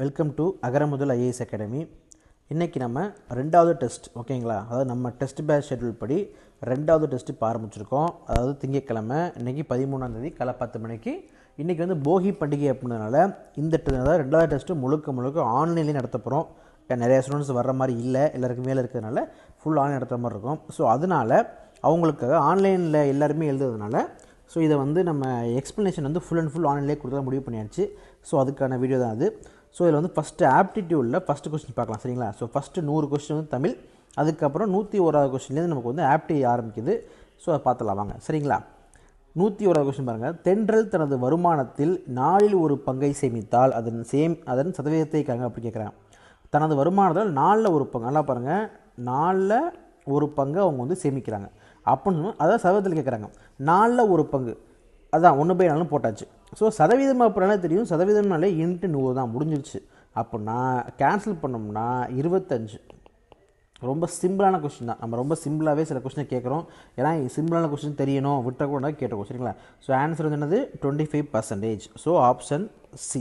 Welcome to Agaramudhal IAS academy இன்றைக்கி நம்ம ரெண்டாவது டெஸ்ட் ஓகேங்களா அதாவது நம்ம டெஸ்ட் பேட்ச் ஷெட்யூல் படி ரெண்டாவது டெஸ்ட் இப்போ ஆரம்பிச்சிருக்கோம். அதாவது திங்கட்கிழமை இன்றைக்கி பதிமூணாந்தேதி காலை பத்து மணிக்கு. இன்றைக்கி வந்து போகி பண்டிகை அப்படின்றதுனால இந்த te- அதாவது ரெண்டாவது டெஸ்ட்டு முழுக்க முழுக்க ஆன்லைன்லேயே நடத்த போகிறோம் நிறைய ஸ்டூடெண்ட்ஸ் வர்ற மாதிரி இல்லை எல்லாருக்கும் மேலே இருக்கிறதுனால ஃபுல் ஆன்லைன் நடத்துகிற மாதிரி இருக்கும். ஸோ அதனால் அவங்களுக்காக ஆன்லைனில் எல்லாருமே எழுதுறதுனால ஸோ இதை வந்து நம்ம எக்ஸ்ப்ளனேஷன் வந்து ஃபுல் அண்ட் ஃபுல் ஆன்லைன்லேயே கொடுத்தா முடிவு பண்ணியாச்சு. ஸோ அதுக்கான வீடியோ தான் அது. ஸோ இதில் வந்து ஃபஸ்ட்டு ஆப்டிடியூடில் ஃபஸ்ட்டு கொஸ்டின் பார்க்கலாம் சரிங்களா? ஸோ ஃபஸ்ட்டு நூறு கொஸ்டின் வந்து தமிழ் அதுக்கப்புறம் நூற்றி ஓராவது கொஸ்டின்லேருந்து நமக்கு வந்து ஆப்டி ஆரம்பிக்குது. ஸோ அதை பார்த்துலாம் வாங்க சரிங்களா? நூற்றி ஓராவது கொஸ்டின் பாருங்கள் தென்றல் தனது வருமானத்தில் நாலில் ஒரு பங்கை சேமித்தால் அதன் சேம் அதன் சதவீதத்தை காங்க அப்படி கேட்குறாங்க தனது வருமானத்தில் நாளில் ஒரு பங்கு நல்லா பாருங்கள் நாலில் ஒரு பங்கு அவங்க வந்து சேமிக்கிறாங்க. அப்படின்னு அதாவது சதவீதத்தில் கேட்குறாங்க நாலில் ஒரு பங்கு. அதான் ஒன்று பை நாலும் போட்டாச்சு. ஸோ சதவீதம் அப்படின்னா தெரியும்? சதவீதம்னாலே இன்ட்டு நூறு தான் முடிஞ்சிருச்சு. அப்படின்னா கேன்சல் பண்ணோம்னா இருபத்தஞ்சு. ரொம்ப சிம்பிளான கொஸ்டின் தான். நம்ம ரொம்ப சிம்பிளாகவே சில கொஸ்டினை கேட்குறோம். ஏன்னா சிம்பிளான கொஸ்டின் தெரியணும். விட்டக்கூடாது கேட்டோம் சரிங்களா? ஸோ ஆன்சர் வந்து என்னது? Twenty five percentage so option C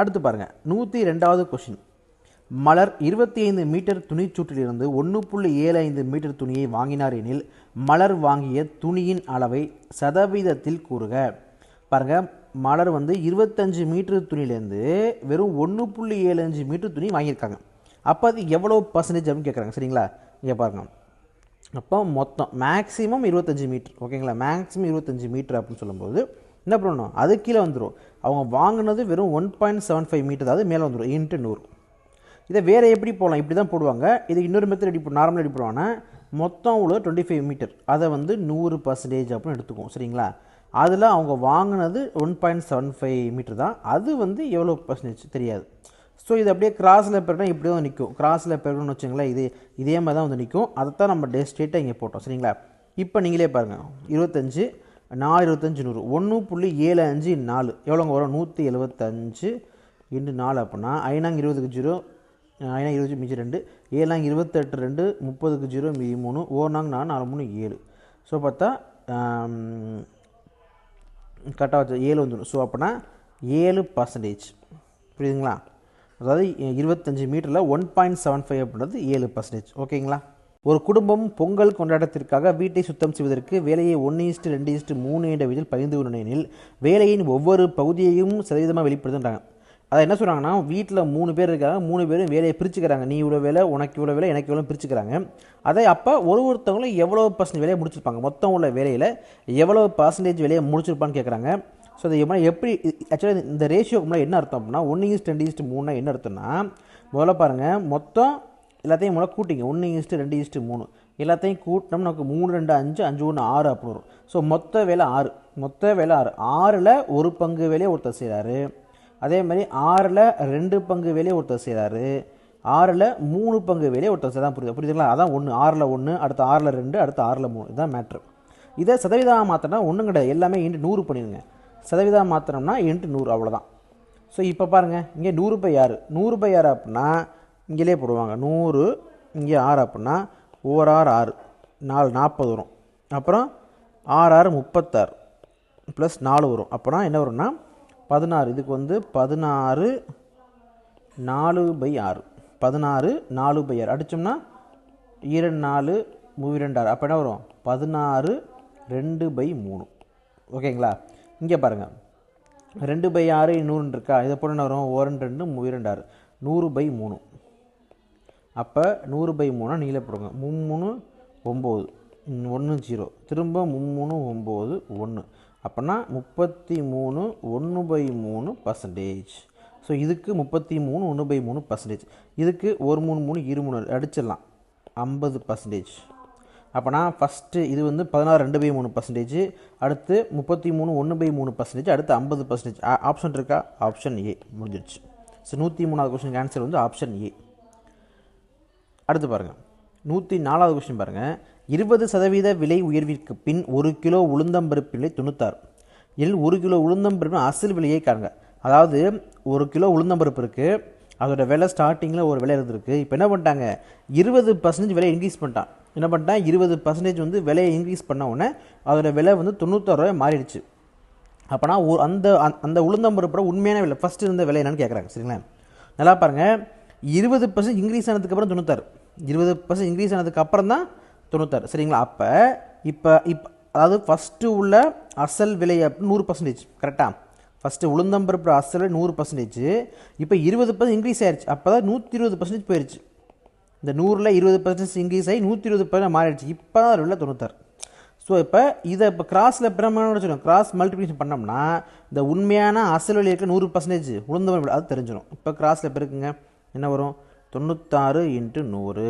அடுத்து பாருங்கள் நூற்றி ரெண்டாவது கொஷின் மலர் இருபத்தி ஐந்து மீட்டர் துணிச்சூட்டிலிருந்து ஒன்று புள்ளி ஏழு ஐந்து மீட்டர் துணியை வாங்கினார் எனில் மலர் வாங்கிய துணியின் அளவை சதவீதத்தில் கூறுக. பாருங்கள் மலர் வந்து இருபத்தஞ்சு மீட்டர் துணியிலேருந்து வெறும் ஒன்று புள்ளி ஏழு அஞ்சு மீட்டர் துணி வாங்கியிருக்காங்க. அப்போ அது எவ்வளோ பர்சன்டேஜ் அப்படின்னு கேட்குறாங்க சரிங்களா? இங்கே பாருங்கள் அப்போ மொத்தம் மேக்ஸிமம் இருபத்தஞ்சி மீட்டர். ஓகேங்களா மேக்ஸிமம் இருபத்தஞ்சி மீட்டர் அப்படின்னு சொல்லும்போது என்ன பண்ணணும்? அது கீழே வந்துடும் அவங்க வாங்கினது வெறும் one point seven five meter அதாவது மேலே வந்துடும் இன்ட்டு நூறு. இதை வேறு எப்படி போகலாம் இப்படி தான் போடுவாங்க. இது இன்னொரு மெத்தட் எப்படி நார்மலாக எப்படி போடுவாங்கன்னா மொத்தம் உள்ள டுவெண்ட்டி ஃபைவ் மீட்டர். அதை வந்து நூறு பர்சன்டேஜ் அப்படின்னு எடுத்துக்குவோம். சரிங்களா? அதில் அவங்க வாங்கினது one point seven five meter தான். அது வந்து எவ்வளோ பர்சன்டேஜ் தெரியாது. ஸோ இது அப்படியே கிராஸில் பெருனா இப்படி தான் நிற்கும் கிராஸில் பெருன்னு வச்சுங்களேன் இது இதே மாதிரி தான் வந்து நிற்கும் அதை தான் நம்ம டே ஸ்ட்ரெயிட்டாக இங்கே போட்டோம். சரிங்களா? இப்போ நீங்களே பாருங்கள் இருபத்தஞ்சு நாலு இருபத்தஞ்சி நூறு. ஒன்று புள்ளி ஏழு அஞ்சு நாலு. எவ்வளோங்க வரும்? நூற்றி எழுபத்தஞ்சு இன்று நாலு அப்படின்னா ஐநாங்க இருபதுக்கு ஜீரோ ஐநாங்க இருபது மிஞ்சி ரெண்டு. ஏழாங்க இருபத்தெட்டு ரெண்டு முப்பதுக்கு ஜீரோ மீதி மூணு. ஓர்னாங்க நாலு நாலு மூணு ஏழு. ஸோ பார்த்தா கரெக்டாக வச்சு ஏழு வந்துடும். ஸோ அப்படின்னா ஏழு பர்சன்டேஜ் புரியுதுங்களா? அதாவது இருபத்தஞ்சி மீட்டரில் ஒன் பாயிண்ட் செவன் ஃபைவ் அப்படின்றது ஏழு பர்சன்டேஜ் ஓகேங்களா? ஒரு குடும்பம் பொங்கல் கொண்டாட்டத்திற்காக வீட்டை சுத்தம் செய்வதற்கு வேலையை ஒன்று இஸ்ட்டு ரெண்டு இஸ்ட்டு மூணு என்ற விதில் பகிர்ந்து கொண்டனில் வேலையின் ஒவ்வொரு பகுதியையும் சதவீதமாக வெளிப்படுத்துன்றாங்க. அதை என்ன சொல்கிறாங்கன்னா வீட்டில் மூணு பேர் இருக்காங்க மூணு பேரும் வேலையை பிரிச்சுக்கிறாங்க. நீ இவ்வளோ வேலை உனக்கு இவ்வளோ வேலை எனக்கு இவ்வளோ பிரிச்சுக்கிறாங்க. அதை அப்போ ஒரு ஒருத்தவங்களும் எவ்வளோ பர்சன்ட் வேலையை முடிச்சிருப்பாங்க. மொத்தம் உள்ள வேலையில் எவ்வளோ பர்சன்டேஜ் வேலையை முடிச்சிருப்பான்னு கேட்குறாங்க ஸோ அது எப்படி எப்படி ஆக்சுவலாக இந்த ரேஷியோக்கு முன்னாடி என்ன அர்த்தம் அப்படின்னா ஒன்று ஈஸ்ட் ரெண்டு ஈஸ்ட் மூணுனா என்ன அர்த்தம்னா முதல்ல பாருங்கள் மொத்தம் எல்லாத்தையும் முதல்ல கூட்டிங்க. ஒன்று ஈஸ்ட்டு ரெண்டு ஈஸ்ட்டு மூணு. எல்லாத்தையும் கூட்டினோம்னா நமக்கு மூணு ரெண்டு அஞ்சு அஞ்சு ஒன்று ஆறு அப்படின்னு வரும். ஸோ மொத்த வேலை ஆறு. மொத்த வேலை ஆறு. ஆறில் ஒரு பங்கு வேலையை ஒருத்தர் செய்கிறாரு அதே மாதிரி ஆறில் ரெண்டு பங்கு வேலையை ஒருத்தர் செய்கிறாரு ஆறில் மூணு பங்கு வேலையை ஒருத்தர் செய்தான் புரியுது. புரியுதுங்களா? அதான் ஒன்று ஆறில் ஒன்று அடுத்து ஆறில் ரெண்டு அடுத்து ஆறில் மூணு. இதுதான் மேட்ரு இதை சதவீதமாக மாற்றினா ஒன்றும் கிடையாது. எல்லாமே இன்ட்டு நூறு பண்ணிடுங்க. சதவீதம் மாற்றினோம்னா இன்ட்டு நூறு அவ்வளோதான் ஸோ இப்போ பாருங்கள் இங்கே நூறு பை ஆறு. நூறு பை ஆறு அப்படின்னா இங்கேலே போடுவாங்க. நூறு இங்கே ஆறு அப்படின்னா ஓர் ஆறு ஆறு. நாலு நாற்பது வரும். அப்புறம் ஆறு ஆறு முப்பத்தாறு. ப்ளஸ் நாலு வரும். அப்போனா என்ன வரும்னா பதினாறு இதுக்கு வந்து பதினாறு நாலு பை ஆறு. பதினாறு நாலு பை ஆறு. அடித்தோம்னா இரண்டு நாலு மூவி ரெண்டு ஆறு. அப்போ என்ன வரும்? பதினாறு ரெண்டு பை மூணு. ஓகேங்களா? இங்கே பாருங்கள் ரெண்டு பை ஆறு நூறுன்னு இருக்கா? இதை போல என்ன வரும்? ஓரண்டு ரெண்டு மூவி ரெண்டு ஆறு. நூறு பை மூணு. அப்போ நூறு பை மூணாக நீளை போடுங்க. மும்மூணு ஒம்பது. ஒன்று ஜீரோ. திரும்ப மும்மூணு ஒம்பது ஒன்று அப்போனா முப்பத்தி மூணு ஒன்று பை மூணு பர்சன்டேஜ் ஸோ இதுக்கு முப்பத்தி மூணு ஒன்று பை மூணு பர்சன்டேஜ் இதுக்கு ஒரு மூணு மூணு இரு மூணு அடிச்சிடலாம். ஐம்பது பர்சன்டேஜ் அப்போனா ஃபஸ்ட்டு இது வந்து பதினாறு ரெண்டு பை மூணு பர்சன்டேஜ் அடுத்து முப்பத்தி மூணு ஒன்று பை மூணு பர்சன்டேஜ் அடுத்து ஐம்பது பர்சன்டேஜ் ஆப்ஷன் இருக்கா? ஆப்ஷன் ஏ முடிஞ்சிடுச்சு ஸோ நூற்றி மூணாவது கொஸ்டின் ஆன்சர் வந்து ஆப்ஷன் ஏ அடுத்து பாருங்கள் நூற்றி நாலாவது கொஸ்டின் பாருங்கள் இருபது சதவீத விலை உயர்விற்கு பின் ஒரு கிலோ உளுந்தம்பருப்பு விலை தொண்ணூத்தாறு. இதில் ஒரு கிலோ உளுந்தம்பருப்பு அசல் விலையை காணுங்க. அதாவது ஒரு கிலோ உளுந்தம்பருப்பு இருக்குது அதோட விலை ஸ்டார்டிங்கில் ஒரு விலை இருந்திருக்கு. இப்போ என்ன பண்ணிட்டாங்க? இருபது பர்சன்டேஜ் விலை இன்க்ரீஸ் பண்ணிட்டான். என்ன பண்ணிட்டான்? இருபது பர்சன்டேஜ் வந்து விலையை இன்க்ரீஸ் பண்ண உடனே அதோட விலை வந்து தொண்ணூத்தாறு ரூபாய் மாறிடுச்சு. அப்போனா ஒரு அந்த அந்த- அந்த உளுந்தம்பருப்போட உண்மையான விலை ஃபஸ்ட்டு இருந்த விலை என்னன்னு கேட்குறாங்க சரிங்களா? நல்லா பாருங்கள் இருபது பர்சன்ட் இன்க்ரீஸ் ஆனதுக்கப்புறம் தொண்ணூத்தாறு. இருபது பர்சன்ட் இன்க்ரீஸ் ஆனதுக்கப்புறம் தான் தொண்ணூத்தாறு. சரிங்களா? அப்போ இப்போ இப்போ அதாவது ஃபஸ்ட்டு உள்ள அசல் விலை அப்படி நூறு பர்சன்டேஜ் கரெக்டாக ஃபஸ்ட்டு உளுந்தம்பருப்பு அசல் நூறு பர்சன்டேஜ் இப்போ இருபது பர்சன்ட் இன்க்ரீஸ் ஆயிடுச்சு அப்போ தான் நூற்றி இருபது பர்சன்டேஜ் போயிடுச்சு இந்த நூறில் இருபது பர்சன்டேஜ் இன்க்ரீஸ் ஆகி நூற்றி இருபது பர்சன்ட் மாறிடுச்சு. இப்போ தான் உள்ள தொண்ணூத்தாறு. ஸோ இப்போ இதை இப்போ கிராஸில் பிரமாணம் சொல்லுவோம் கிராஸ் மல்டிப்ளிகேஷன் பண்ணோம்னா இந்த உண்மையான அசல் விலை இருக்க நூறு பர்சன்டேஜ் உளுந்தம்பருப்பு அது தெரிஞ்சிடும் இப்போ கிராஸில் இப்போ இருக்குங்க. என்ன வரும்? தொண்ணூத்தாறு இன்ட்டு நூறு.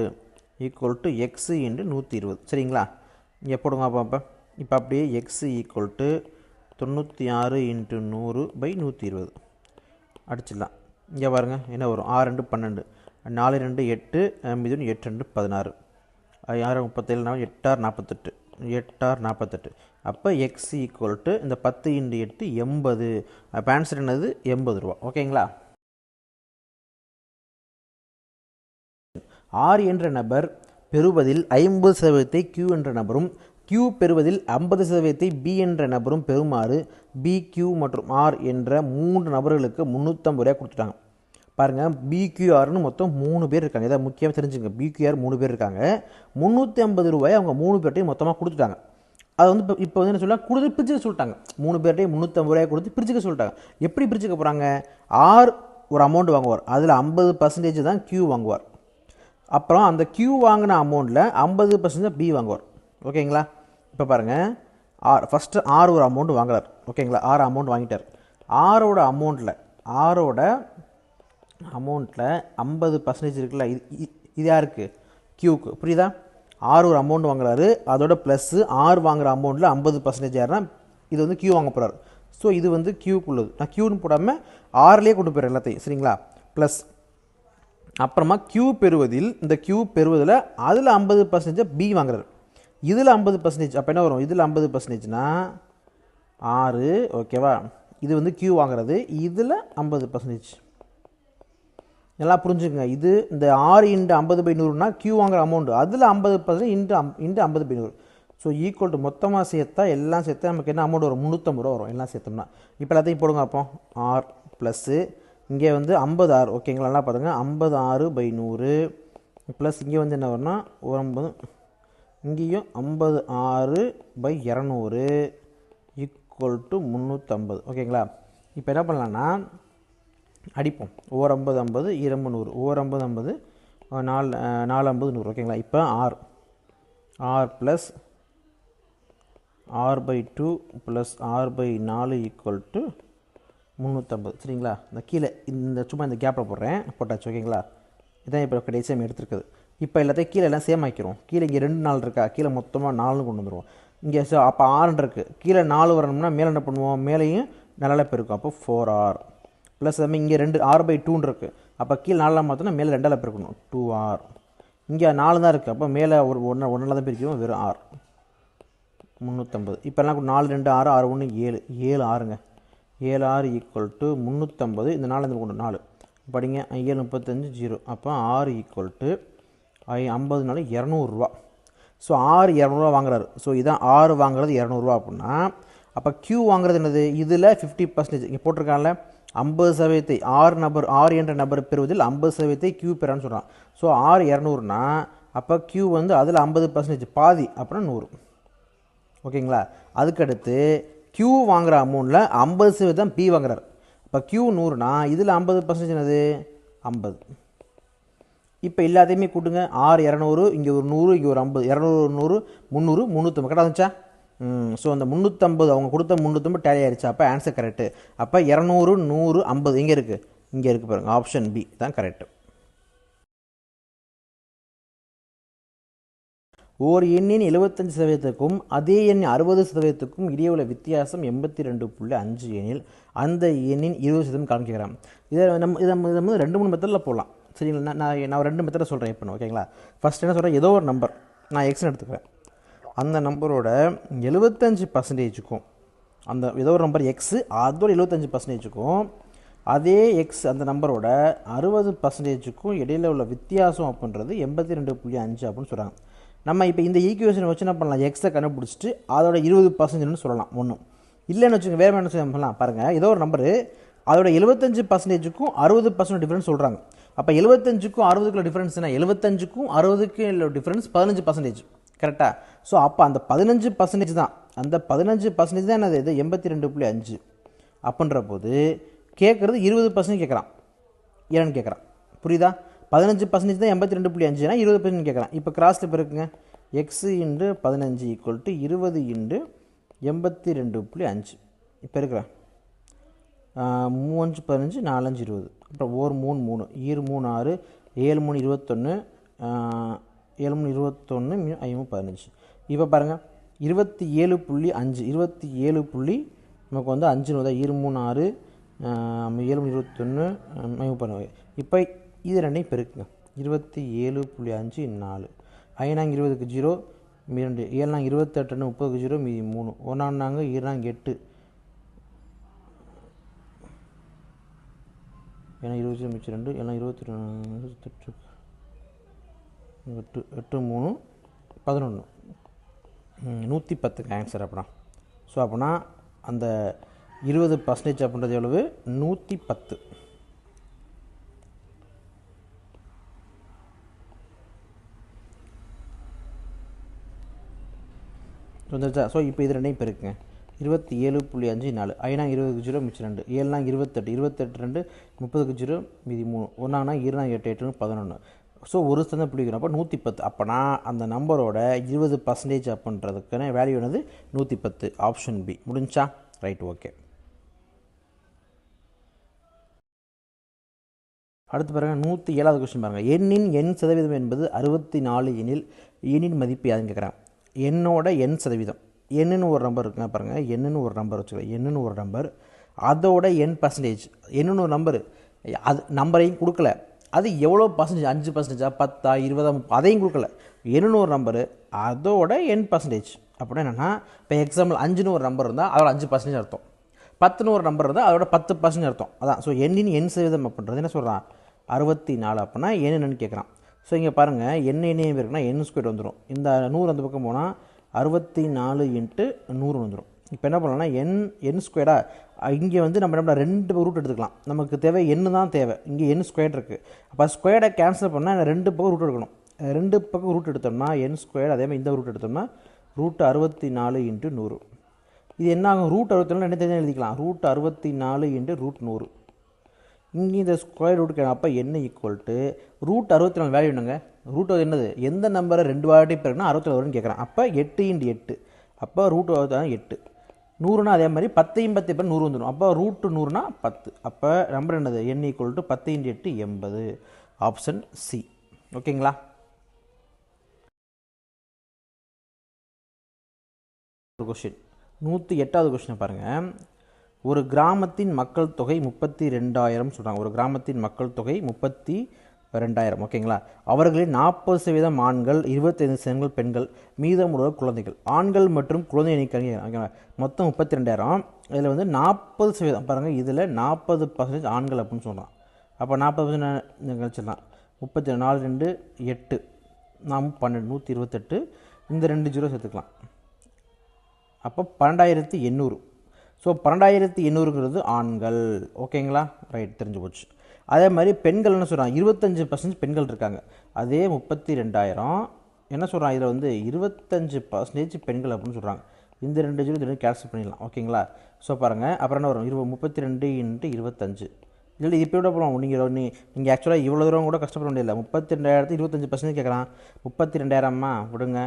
ஈக்குவல் டு எக்ஸு இன்ட்டு நூற்றி இருபது. சரிங்களா? இங்கே போடுங்க அப்போ இப்போ அப்படியே எக்ஸு ஈக்குவல் டு தொண்ணூற்றி ஆறு இன்ட்டு நூறு பை நூற்றி இருபது. அடிச்சிடலாம். இங்கே பாருங்க என்ன வரும்? ஆறு ரெண்டு பன்னெண்டு. நாலு ரெண்டு எட்டு இது எட்டு ரெண்டு பதினாறு. ஆறு முப்பத்தேழு நாலு எட்டாறு நாற்பத்தெட்டு. எட்டாறு நாற்பத்தெட்டு. அப்போ எக்ஸ் ஈக்குவல் டு இந்த பத்து இன்ட்டு எட்டு எண்பது. அப்போ ஆன்சர் என்னது? எண்பது ரூபா. ஓகேங்களா? ஆர் என்ற நபர் பெறுவதில் ஐம்பது சதவீதத்தை கியூ என்ற நபரும் கியூ பெறுவதில் ஐம்பது சதவீதத்தை பி என்ற நபரும் பெறுமாறு பி கியூ மற்றும் ஆர் என்ற மூன்று நபர்களுக்கு முந்நூற்றம்பது ரூபாய் கொடுத்துட்டாங்க. பாருங்கள் பிக்யூஆர்னு மொத்தம் மூணு பேர் இருக்காங்க. இதை முக்கியமாக தெரிஞ்சுங்க. பிக்யூஆர் மூணு பேர் இருக்காங்க. முந்நூற்றி ஐம்பது ரூபாய் அவங்க மூணு பேர்ட்டையும் மொத்தமாக கொடுத்துட்டாங்க. அது வந்து இப்போ இப்போ வந்து என்ன சொல்லலாம் கொடுத்து பிரிச்சுக்க சொல்லிட்டாங்க. மூணு பேர்ட்டையும் முந்நூற்றம்பது ரூபாய் கொடுத்து பிரிச்சுக்க சொல்லிட்டாங்க. எப்படி பிரிச்சுக்க போகிறாங்க ஆர் ஒரு அமௌண்ட் வாங்குவார். அதில் ஐம்பது பர்சன்டேஜ் தான் கியூ வாங்குவார். அப்புறம் அந்த கியூ வாங்கின அமௌண்ட்டில் ஐம்பது பர்சன்டேஜ் பி வாங்குவார். ஓகேங்களா? இப்போ பாருங்கள் ஆர் ஃபஸ்ட்டு ஆறு ஒரு அமௌண்ட் வாங்குறார். ஓகேங்களா? ஆறு அமௌண்ட் வாங்கிட்டார். ஆரோட அமௌண்ட்டில் ஆரோட அமௌண்ட்டில் ஐம்பது பர்சன்டேஜ் இருக்குல்ல இது இ- இது யாருக்கு? கியூக்கு புரியுதா? ஆறு ஒரு அமௌண்ட் வாங்குறாரு. அதோட ப்ளஸ்ஸு ஆறு வாங்குற அமௌண்ட்டில் ஐம்பது பர்சன்டேஜ் யாருன்னா இது வந்து கியூ வாங்க போகிறாரு ஸோ இது வந்து கியூக்குள்ளது நான் கியூன்னு போடாமல் ஆறுலேயே கொண்டு போயிடுறேன் எல்லாத்தையும். சரிங்களா? ப்ளஸ் அப்புறமா கியூ பெறுவதில் இந்த கியூ பெறுவதில் அதில் ஐம்பது பர்சன்டேஜ் பி வாங்குறாரு. இதில் ஐம்பது பர்சன்டேஜ் அப்போ என்ன வரும்? இதில் ஐம்பது பர்சன்டேஜ்னா ஆறு ஓகேவா இது வந்து கியூ வாங்குறது. இதில் ஐம்பது பர்சன்டேஜ் நல்லா புரிஞ்சுக்கங்க. இது இந்த ஆறு இன்ட்டு ஐம்பது பை நூறுனா கியூ வாங்குற அமௌண்ட் அதில் ஐம்பது பர்சன்ட் இன்ட்டு அம் இன்ட்டு ஐம்பது பை நூறு. ஸோ ஈக்குவல் டு மொத்தமாக சேர்த்தா எல்லாம் சேர்த்தா நமக்கு என்ன அமௌண்ட் வரும்? முந்நூற்றம்பது ரூபா வரும். எல்லாம் சேர்த்தோம்னா. இப்போ எல்லாத்தையும் போடுங்க அப்போ. ஆர் ப்ளஸ்ஸு இங்கே வந்து ஐம்பது ஆறு ஓகேங்களா நல்லா பாருங்கள் ஐம்பது ஆறு பை நூறு. ப்ளஸ் இங்கே வந்து என்ன வரும்னா ஒரு ஐம்பது இங்கேயும் ஐம்பது ஆறு பை இரநூறு ஈக்குவல் டு முந்நூற்றம்பது ஓகேங்களா இப்போ என்ன பண்ணலான்னா அடிப்போம். ஓர் ஐம்பது ஐம்பது இரம்பு நூறு. ஓர் ஐம்பது ஐம்பது நாலு நாலு ஐம்பது நூறு ஓகேங்களா இப்போ R R plus R by two plus R by நாலு ஈக்குவல் டு முந்நூற்றம்பது சரிங்களா? இந்த கீழே இந்த சும்மா இந்த கேப்பில் போடுறேன். போட்டாச்சு ஓகேங்களா? இதான் இப்போ கடைசியாக நம்ம எடுத்துருக்குது இப்போ எல்லாத்தையும் கீழே எல்லாம் சேம் ஆக்கிரும் கீழே இங்கே ரெண்டு நாள் இருக்கா? கீழே மொத்தமாக நாலு கொண்டு வந்துடுவோம் இங்கே ஸோ அப்போ ஆறுன்னு இருக்குது கீழே நாலு வரணும்னா மேலே என்ன பண்ணுவோம்? மேலேயும் நல்லா பெருக்கும் அப்போ ஃபோர் ஆர் ப்ளஸ் அதுமாதிரி இங்கே ரெண்டு ஆறு பை டூன்னு இருக்குது அப்போ கீழே நாலாம் பார்த்தோன்னா மேலே ரெண்டால் பெருக்கணும். டூ ஆர் இங்கே நாலு தான் இருக்குது அப்போ மேலே ஒரு ஒன்று ஒன்றில் தான் பிரிக்கணும் வெறும் ஆர் முந்நூற்றம்பது இப்போ எல்லாம் நாலு ரெண்டு ஆறு ஆறு ஒன்று ஏழு. ஏழு ஆறுங்க ஏழு ஆறு ஈக்குவல் டு முந்நூற்றம்பது இந்த நாலு இந்த கொண்டு நாலு. படிங்க ஏழு முப்பத்தஞ்சு ஜீரோ. அப்போ ஆறு ஈக்குவல் டு ஐ ஐம்பது நாலு இரநூறுவா. ஸோ ஆறு இரநூறுவா வாங்குறாரு. ஸோ இதான் ஆறு வாங்குறது இரநூறுவா அப்படின்னா அப்போ க்யூ வாங்குறது என்னது? இதில் ஃபிஃப்டி பர்சன்டேஜ் இங்கே போட்டிருக்காங்கல்ல ஐம்பது சதவீதத்தை ஆறு நபர் ஆறு என்ற நபர் பெறுவதில் ஐம்பது சதவீதத்தை க்யூ பெறான்னு சொல்கிறான் ஸோ ஆறு இரநூறுனா அப்போ கியூ வந்து அதில் ஐம்பது பர்சன்டேஜ் பாதி அப்படின்னா நூறு. ஓகேங்களா? அதுக்கடுத்து கியூ வாங்குற அமௌண்ட்டில் ஐம்பது சதவீதம் பி வாங்குறாரு. இப்போ கியூ நூறுனா இதில் ஐம்பது பர்சன்டேஜ் என்னது? ஐம்பது. இப்போ எல்லாத்தையுமே கூட்டுங்க. ஆறு இரநூறு இங்கே ஒரு நூறு இங்கே ஒரு ஐம்பது. இரநூறு நூறு முந்நூறு முந்நூற்றம்பது கரெக்டாக இருந்துச்சா ஸோ அந்த முந்நூற்றம்பது அவங்க கொடுத்த முந்நூற்றம்பது டேலி ஆயிடுச்சு? அப்போ ஆன்சர் கரெக்டு அப்போ இரநூறு நூறு ஐம்பது எங்கே இருக்குது இங்கே இருக்குது பாருங்க ஆப்ஷன் பி தான் கரெக்டு ஓர் எண்ணின் எழுபத்தஞ்சு சதவீதத்துக்கும் அதே எண் அறுபது சதவீதத்துக்கும் இடையே உள்ள வித்தியாசம் எண்பத்தி ரெண்டு புள்ளி அஞ்சு எண்ணில் அந்த எண்ணின் இருபது சதவீதம் காமிக்கிறான் இதை நம்ம இதை நம்ம இதை வந்து ரெண்டு மூணு மெத்தடில் போடலாம். சரிங்களா? நான் நான் நான் ரெண்டு மெத்தடை சொல்கிறேன் இப்போ ஓகேங்களா ஃபஸ்ட் என்ன சொல்கிறேன் ஏதோ ஒரு நம்பர் நான் எக்ஸ்னு எடுத்துக்கிறேன். அந்த நம்பரோட எழுபத்தஞ்சு பர்சன்டேஜுக்கும் அந்த ஏதோ ஒரு நம்பர் எக்ஸு அதோட எழுபத்தஞ்சு பர்சன்டேஜுக்கும் அதே எக்ஸ் அந்த நம்பரோட அறுபது பர்சன்டேஜுக்கும் இடையில உள்ள வித்தியாசம் அப்படின்றது எண்பத்தி ரெண்டு புள்ளி அஞ்சு அப்படின்னு சொல்கிறாங்க நம்ம இப்போ இந்த ஈக்குவேஷன் வச்சு என்ன பண்ணலாம்? எக்ஸை கண்டுபிடிச்சிட்டு அதோட இருபது பர்சன்டேஜ்னு சொல்லலாம் ஒன்றும் இல்லைன்னு வச்சுக்கோங்க வேறு என்ன சொல்லலாம் பாருங்கள் ஏதோ ஒரு நம்பரு அதோட எழுபத்தஞ்சு பர்சன்டேஜுக்கும் அறுபது பர்சன்ட் டிஃப்ரென்ஸ் சொல்கிறாங்க அப்போ எழுபத்தஞ்சுக்கும் அறுபதுக்குள்ள டிஃப்ரென்ஸ்னா என்ன? எழுபத்தஞ்சுக்கும் அறுபதுக்கும் உள்ள டிஃப்ரென்ஸ் பதினஞ்சு பர்சன்டேஜ் கரெக்டாக ஸோ அப்போ அந்த பதினஞ்சு பர்சன்டேஜ் தான். அந்த பதினஞ்சு பர்சன்டேஜ் தான் என்னது? இது எண்பத்தி ரெண்டு புள்ளி அஞ்சு. அப்படின்ற போது கேட்குறது இருபது பர்சன்ட் கேட்குறான் ஏன்னு கேட்குறான் புரியுதா? பதினஞ்சு பர்சன்டேஜ் தான் எண்பத்தி ரெண்டு புள்ளி அஞ்சுனா இருபது பர்சன்ட் கேட்குறான் இப்போ கிராஸில் பிறகுங்க எக்ஸு இன்டு பதினஞ்சு ஈக்குவல் டு இருபது இன்டு எண்பத்தி ரெண்டு புள்ளி அஞ்சு. இப்போ இருக்கிறேன் மூஞ்சு பதினஞ்சு நாலஞ்சு இருபது. அப்புறம் ஓர் மூணு மூணு. ஈர் மூணு ஆறு. ஏழு மூணு இருபத்தொன்று ஏழு மூணு இருபத்தொன்று ஐமூணு பதினஞ்சு. இப்போ பாருங்கள் இருபத்தி ஏழு புள்ளி அஞ்சு. இருபத்தி ஏழு புள்ளி நமக்கு வந்து அஞ்சு வருதா ஈர் மூணு ஆறு. ஏழு மூணு இருபத்தொன்று ஐமூணு பதினஞ்சு. இப்போ இது ரெண்டையும் பெருக்குங்க இருபத்தி ஏழு புள்ளி அஞ்சு நாலு. ஐநாங்க இருபதுக்கு ஜீரோ ரெண்டு ஏழாங்க இருபத்தெட்டுன்னு முப்பதுக்கு ஜீரோ மீதி மூணு. ஒன்றாங்க ஈராங்க எட்டு. ஏன்னா இருபத்தி மிச்சம் ரெண்டு ஏன்னா இருபத்தி ரெண்டு எட்டு எட்டு எட்டு மூணு பதினொன்று நூற்றி பத்துக்கு ஆன்சர் அப்படின்னா ஸோ அப்படின்னா அந்த இருபது பர்சன்டேஜ் அப்படின்றது எவ்வளவு? நூற்றி பத்து. வந்துருச்சா ஸோ இப்போ இது ரெண்டையும் பெருக்குங்க. இருபத்தி ஏழு புள்ளி அஞ்சு நாலு. ஐநா இருபதுக்கு ஜீரோ மிச்சம் ரெண்டு. ஏழுனா இருபத்தெட்டு. இருபத்தெட்டு ரெண்டு முப்பதுக்கு ஜீரோ மீதி மூணு. ஒன்றாங்கன்னா இருநாங்க எட்டு எட்டு பதினொன்று ஸோ ஒரு சந்தை பிடிக்கிறோம். அப்போ நூற்றி பத்து. அப்போனா அந்த நம்பரோட இருபது பர்சன்டேஜ் அப்படின்றதுக்கான வேல்யூ என்னது? நூற்றி பத்து. ஆப்ஷன் பி முடிஞ்சா? ரைட் ஓகே அடுத்து பாருங்கள் நூற்றி ஏழாவது கொஸ்டின் பாருங்கள் எண்ணின் எண் சதவீதம் என்பது அறுபத்தி நாலு எனில் எண்ணின் மதிப்பு யாருன்னு கேட்குறேன் என்னோட எண் சதவீதம். என்னன்னு ஒரு நம்பர் இருக்குங்க பாருங்கள் என்னன்னு ஒரு நம்பர் வச்சுக்கலாம் என்னன்னு ஒரு நம்பர் அதோட என் பர்சன்டேஜ் என்னன்னு ஒரு நம்பர் அது நம்பரையும் கொடுக்கல. அது எவ்வளோ பர்சன்டேஜ் அஞ்சு பர்சன்டேஜா பத்தா இருபதா முப்பது அதையும் கொடுக்கல. என்னன்னு ஒரு நம்பரு அதோட என் பர்சன்டேஜ் அப்படின்னா என்னென்னா இப்போ எக்ஸாம்பிள் அஞ்சுன்னு ஒரு நம்பர் இருந்தால் அதோட அஞ்சு பர்சன்டேஜ் அர்த்தம். பத்துன்னு ஒரு நம்பர் இருந்தால் அதோட பத்து பர்சன்டேஜ் அர்த்தம். அதான். ஸோ எண்ணின் எண் சதவீதம் அப்படின்றது என்ன சொல்கிறான் அறுபத்தி நாலு அப்படின்னா என்னென்னு கேட்குறான் ஸோ இங்கே பாருங்கள் என்ன எண்ணையும் இருக்குன்னா என் ஸ்கொயர் வந்துடும் இந்த நூறு அந்த பக்கம் போனால் அறுபத்தி நாலு இன்ட்டு நூறு வந்துடும் இப்போ என்ன பண்ணலாம்னா என் என் ஸ்கொயராக இங்கே வந்து நம்ம என்ன ரெண்டு ரூட் எடுத்துக்கலாம். நமக்கு தேவை எண்ணு தான் தேவை. இங்கே என் ஸ்கொயர் இருக்குது அப்போ ஸ்கொயரை கேன்சல் பண்ணால் ரெண்டு பக்கம் ரூட் எடுக்கணும். ரெண்டு பக்கம் ரூட் எடுத்தோம்னா என் ஸ்கொயர் அதே மாதிரி இந்த ரூட் எடுத்தோம்னா ரூட் அறுபத்தி நாலு இன்ட்டு நூறு. இது என்ன ஆகும்? ரூட் அறுபத்தி நாலு என்ன தெரிஞ்சு எழுதிக்கலாம். ரூட் அறுபத்தி நாலு இன்ட்டு ரூட் நூறு. இங்கே இந்த ஸ்கொயர் ரூட் அப்போ என்ன ஈக்குவல் டு ரூட் அறுபத்தி நாலு வேல்யூ என்னங்க ரூட் என்னது? எந்த நம்பரை ரெண்டு வாட்டி பிறகுனா அறுபத்தி நாலு வரும்னு கேட்குறேன் அப்போ எட்டு இன்ட்டு எட்டு. அப்போ ரூட் அறுபத்தி எட்டு. நூறுனா அதே மாதிரி பத்தையும் பத்து பேர் நூறு வந்துடும். அப்போ ரூட்டு நூறுனா பத்து. அப்போ நம்பர் என்னது? என் ஈக்குவல் டு பத்து இன்ட்டு எட்டு எண்பது. ஆப்ஷன் சி ஓகேங்களா? ஒரு கொஷின் நூற்றி எட்டாவது கொஷினை பாருங்கள் ஒரு கிராமத்தின் மக்கள் தொகை முப்பத்தி ரெண்டாயிரம் சொல்கிறாங்க ஒரு கிராமத்தின் மக்கள் தொகை முப்பத்தி ரெண்டாயிரம் ஓகேங்களா? அவர்களில் நாற்பது சதவீதம் ஆண்கள் இருபத்தைந்து சதவீதங்கள் பெண்கள் மீதமுள்ள குழந்தைகள். ஆண்கள் மற்றும் குழந்தை எண்ணிக்கை ஓகேங்களா மொத்தம் முப்பத்தி ரெண்டாயிரம். இதில் வந்து நாற்பது சதவீதம் பாருங்கள் இதில் நாற்பது பர்சன்டேஜ் ஆண்கள் அப்படின்னு சொல்கிறான் அப்போ நாற்பது பர்சன்டேஜ் கழிச்சிடலாம். முப்பத்தி நாலு ரெண்டு எட்டு நாம் பன்னெண்டு நூற்றி இருபத்தெட்டு. இந்த ரெண்டு ஜீரோ சேர்த்துக்கலாம். அப்போ பன்னெண்டாயிரத்தி எண்ணூறு. ஸோ பன்னெண்டாயிரத்தி எண்ணூறுங்கிறது ஆண்கள். ஓகேங்களா ரைட் தெரிஞ்சு போச்சு. அதே மாதிரி பெண்கள் என்ன சொல்கிறாங்க இருபத்தஞ்சு பர்சன்ட் பெண்கள் இருக்காங்க. அதே முப்பத்தி ரெண்டாயிரம். என்ன சொல்கிறாங்க இதில் வந்து இருபத்தஞ்சு பர்சன்டேஜ் பெண்கள் அப்படின்னு சொல்கிறாங்க இந்த ரெண்டு ஜீரோ ரெண்டு கேன்சல் பண்ணிடலாம். ஓகேங்களா ஸோ பாருங்கள் அப்புறம் என்ன வரும்? இருபது முப்பத்தி ரெண்டு இன்ட்டு இருபத்தஞ்சு. இல்லை இப்போ விட போகலாம் நீங்கள் நீ நீங்கள் ஆக்சுவலாக இவ்வளோ தூரம் கூட கஷ்டப்பட முடியல முப்பத்தி ரெண்டாயிரத்து இருபத்தஞ்சு பர்சன்டேஜ் கேட்குறான் முப்பத்தி ரெண்டாயிரம்மா விடுங்க.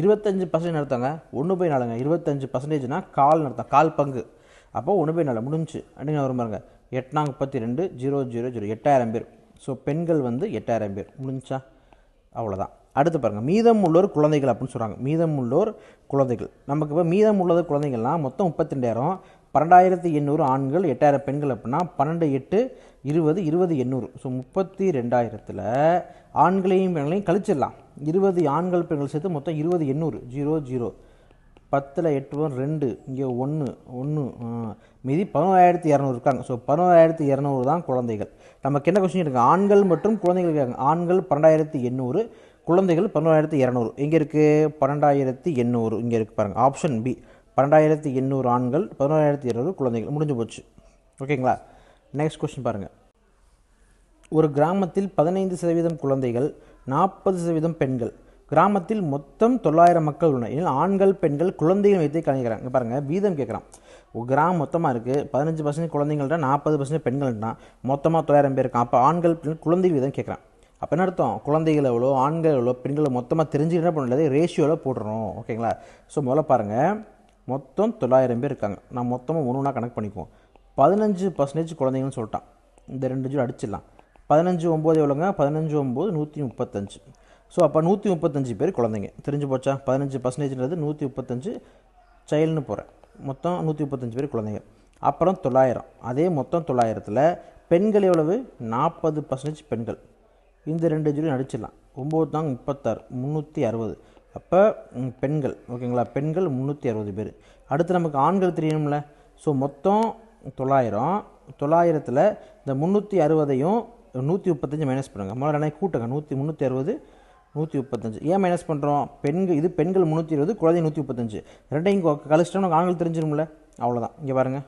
இருபத்தஞ்சு பர்சன்டேஜ் நடத்தாங்க. ஒன்று போய் நாலுங்க. இருபத்தஞ்சு பர்சன்டேஜ்னா கால் நடத்தம். கால் பங்கு. அப்போ ஒன்று போய் நாலு முடிஞ்சு அப்படின்னு வரும் பாருங்க. எட்டாம் முப்பத்தி ரெண்டு ஜீரோ ஜீரோ ஜீரோ எட்டாயிரம் பேர். ஸோ பெண்கள் வந்து எட்டாயிரம் பேர். முடிஞ்சா? அவ்வளோதான் அடுத்து பாருங்கள் மீதம் உள்ளோர் குழந்தைகள் அப்படின்னு சொல்கிறாங்க மீதம் உள்ளோர் குழந்தைகள். நமக்கு இப்போ மீதம் உள்ளது குழந்தைகள்லாம் மொத்தம் முப்பத்தி ரெண்டாயிரம் பன்னெண்டாயிரத்தி எண்ணூறு ஆண்கள் எட்டாயிரம் பெண்கள் அப்படின்னா பன்னெண்டு எட்டு இருபது இருபது எண்ணூறு. ஸோ முப்பத்தி ரெண்டாயிரத்தில் ஆண்களையும் பெண்களையும் கழிச்சிடலாம். இருபது ஆண்கள் பெண்கள் சேர்த்து மொத்தம் இருபது எண்ணூறு. Zero zero. பத்தில் எட்டு ரெண்டு. இங்கே ஒன்று ஒன்று மீதி பதினோராயிரத்தி இரநூறு இருக்காங்க. ஸோ பதினோராயிரத்தி இரநூறு தான் குழந்தைகள். நமக்கு என்ன கொஸ்டின் இருக்குது ஆண்கள் மற்றும் குழந்தைகள் இருக்காங்க. ஆண்கள் பன்னெண்டாயிரத்தி எண்ணூறு குழந்தைகள் பதினோராயிரத்தி இரநூறு. எங்கே இருக்குது பன்னெண்டாயிரத்தி எண்ணூறு. இங்கே இருக்குது பாருங்கள் ஆப்ஷன் பி பன்னெண்டாயிரத்தி எண்ணூறு ஆண்கள் பதினோராயிரத்தி இருபது குழந்தைகள். முடிஞ்சு போச்சு. ஓகேங்களா? நெக்ஸ்ட் கொஸ்டின் பாருங்கள் ஒரு கிராமத்தில் பதினைந்து சதவீதம் குழந்தைகள் நாற்பது சதவீதம் பெண்கள். கிராமத்தில் மொத்தம் தொள்ளாயிரம் மக்கள் உள்ளனர். இதில் ஆண்கள் பெண்கள் குழந்தைகள் வைத்தே கணிக்கிறாங்க. பாருங்கள் வீதம் கேட்குறான் ஒரு கிராமம் மொத்தமாக இருக்குது பதினஞ்சு பர்சன்ட் குழந்தைங்கள்ட்ட நாற்பது பர்சன்ட் பெண்கள்னா மொத்தமாக தொள்ளாயிரம் பேர் இருக்கான். அப்போ ஆண்கள் பெண்கள் குழந்தைகள் வீதம் கேட்குறான் அப்போ என்ன அர்த்தம்? குழந்தைகள் எவ்வளோ ஆண்கள் எவ்வளோ பெண்கள் மொத்தமாக தெரிஞ்சு என்ன பண்ணல ரேஷியோவில் போட்டுறோம் ஓகேங்களா? ஸோ முதல்ல பாருங்கள் மொத்தம் தொள்ளாயிரம் பேர் இருக்காங்க. நான் மொத்தமாக ஒன்று ஒன்றா கணக்கு பண்ணிக்குவோம். பதினஞ்சு பர்சன்டேஜ் குழந்தைங்கன்னு சொல்லிட்டான். இந்த ரெண்டு ஜூ அடிச்சிடலாம். பதினஞ்சு ஒம்பது எவ்வளோங்க? பதினஞ்சு ஒம்பது நூற்றி முப்பத்தஞ்சு. ஸோ அப்போ நூற்றி முப்பத்தஞ்சு பேர் குழந்தைங்க. தெரிஞ்சு போச்சா? பதினஞ்சு பர்சன்டேஜ்ன்றது நூற்றி முப்பத்தஞ்சு சைல்டுன்னு போகிறேன் மொத்தம் நூற்றி முப்பத்தஞ்சு பேர் குழந்தைங்க. அப்புறம் தொள்ளாயிரம். அதே மொத்தம் தொள்ளாயிரத்தில் பெண்கள் எவ்வளவு? நாற்பது பர்சன்டேஜ் பெண்கள். இந்த ரெண்டு ஜூலையும் அடிச்சிடலாம். ஒம்பது தாங்க முப்பத்தாறு. முந்நூற்றி அறுபது. அப்போ பெண்கள். ஓகேங்களா? பெண்கள் முந்நூற்றி அறுபது பேர். அடுத்து நமக்கு ஆண்கள் தெரியணும்ல ஸோ மொத்தம் தொள்ளாயிரம். தொள்ளாயிரத்தில் இந்த முந்நூற்றி அறுபதையும் நூற்றி முப்பத்தஞ்சு மைனஸ் பண்ணுங்கள் முதல்ல ரெண்டாயிரம் கூட்டுங்க. நூற்றி முந்நூற்றி அறுபது நூற்றி முப்பத்தஞ்சு. ஏன் மைனஸ் பண்ணுறோம் பெண்கள் இது பெண்கள் முந்நூற்றி இருபது குழந்தை நூற்றி முப்பத்தஞ்சு. ரெண்டையும் கழிச்சிட்டோம் நமக்கு ஆண்கள் தெரிஞ்சிரும்ல? அவ்வளோதான் இங்கே பாருங்கள்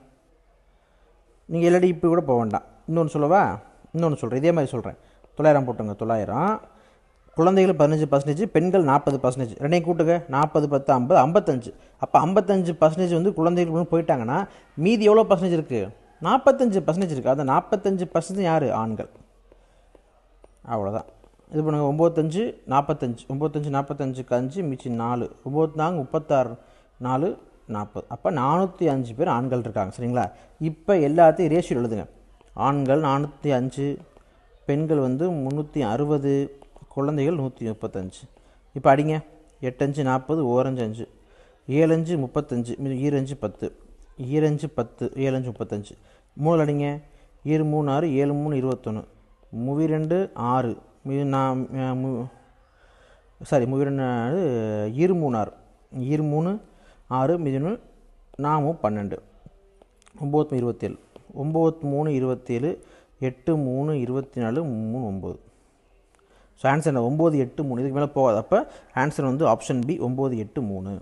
நீங்கள் இல்லாட்டி இப்போ கூட போக வேண்டாம். இன்னொன்று சொல்லவா? இன்னொன்று சொல்கிறேன் இதே மாதிரி சொல்கிறேன் தொள்ளாயிரம் போட்டுங்க. தொள்ளாயிரம். குழந்தைகள் பதினஞ்சு பர்சன்டேஜ் பெண்கள் நாற்பது பர்சன்டேஜ் ரெண்டையும் கூட்டுங்க. நாற்பது பத்து ஐம்பது ஐம்பத்தஞ்சு. அப்போ ஐம்பத்தஞ்சு பர்சன்டேஜ் வந்து குழந்தைகள் போயிட்டாங்கன்னா மீதி எவ்வளோ பர்சன்டேஜ் இருக்குது நாற்பத்தஞ்சு பர்சன்டேஜ் இருக்குது அந்த நாற்பத்தஞ்சு பர்சன்டேஜ் யார்? ஆண்கள். அவ்வளோதான் இது பண்ணுங்கள் ஒம்பத்தஞ்சு நாற்பத்தஞ்சு. ஒம்பத்தஞ்சு நாற்பத்தஞ்சுக்கு அஞ்சு மிச்சி நாலு. ஒம்பத்தாங்க முப்பத்தாறு நாலு நாற்பது. அப்போ நானூற்றி அஞ்சு பேர் ஆண்கள் இருக்காங்க. சரிங்களா? இப்போ எல்லாத்தையும் ரேஷியோ எழுதுங்க. ஆண்கள் நானூற்றி அஞ்சு பெண்கள் வந்து முந்நூற்றி அறுபது குழந்தைகள் நூற்றி முப்பத்தஞ்சு. இப்போ அடிங்க. எட்டஞ்சு நாற்பது ஓரஞ்சு அஞ்சு. ஏழஞ்சு முப்பத்தஞ்சு. ஈரஞ்சு பத்து. ஈரஞ்சு பத்து. ஏழஞ்சு முப்பத்தஞ்சு. மூணு அடிங்க. ஈரு மூணு ஆறு. ஏழு மூணு இருபத்தொன்று மூவி ரெண்டு ஆறு. மீதி நான் சாரி மூவி ரெண்டு ஆறு. ஈரு மூணு ஆறு. ஈரு மூணு ஆறு. மிதினு நாமும் பன்னெண்டு. ஒம்பது இருபத்தேழு. ஒம்பது மூணு இருபத்தேழு. எட்டு மூணு இருபத்தி நாலு. மூணு ஒம்பது. ஸோ ஆன்சர் என்ன? ஒம்பது எட்டு மூணு. இதுக்கு மேலே போகாது. அப்போ ஆன்சர் வந்து ஆப்ஷன் பி ஒம்பது எட்டு மூணு.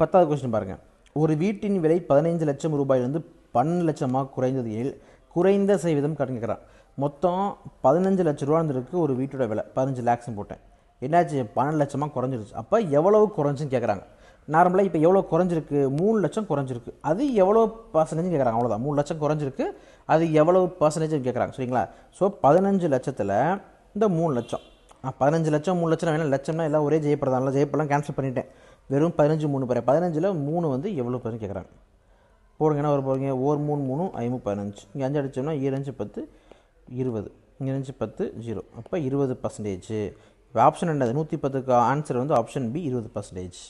பத்தாவது கொஸ்டின் பாருங்கள் ஒரு வீட்டின் விலை பதினைஞ்சு லட்சம் ரூபாயிலிருந்து பன்னெண்டு லட்சமாக குறைந்தது எனில் குறைந்த சதவீதம் கணக்குறான் மொத்தம் பதினஞ்சு லட்ச ரூபா இருந்திருக்கு ஒரு வீட்டோட விலை. பதினஞ்சு லேக்ஸ்னு போட்டேன். என்னாச்சு? பன்னெண்டு லட்சமாக குறைஞ்சிருச்சு. அப்போ எவ்வளவு குறைஞ்சுன்னு கேட்குறாங்க. நார்மலாக இப்போ எவ்வளோ குறைஞ்சிருக்கு? மூணு லட்சம் குறைஞ்சிருக்கு. அது எவ்வளோ பர்சன்டேஜ் கேட்குறாங்க அவ்வளோதான் மூணு லட்சம் குறைஞ்சிருக்கு. அது எவ்வளோ பர்சன்டேஜ் கேட்குறாங்க சரிங்களா? ஸோ பதினஞ்சு லட்சத்தில் இந்த மூணு லட்சம். பதினஞ்சு லட்சம் மூணு லட்சம் வேணால் லட்சம்னா எல்லாம் ஒரே ஜெயப்பிரதான் ஜெயப்பெல்லாம் கேன்சல் பண்ணிட்டேன். வெறும் பதினஞ்சு மூணு பேர். பதினஞ்சில் மூணு வந்து எவ்வளோ பேரும் கேட்குறாங்க போடுங்க என்ன ஒரு போகிறீங்க ஓர் மூணு மூணு ஐம்பது பதினஞ்சு. இங்கே அஞ்சு அடித்தோம்னா இரஞ்சு பத்து இருபது. இரஞ்சு பத்து ஜீரோ. அப்போ இருபது பர்சன்டேஜ் ஆப்ஷன் என்னது? நூற்றி பத்துக்கு ஆன்சர் வந்து ஆப்ஷன் பி இருபது பர்சன்டேஜ்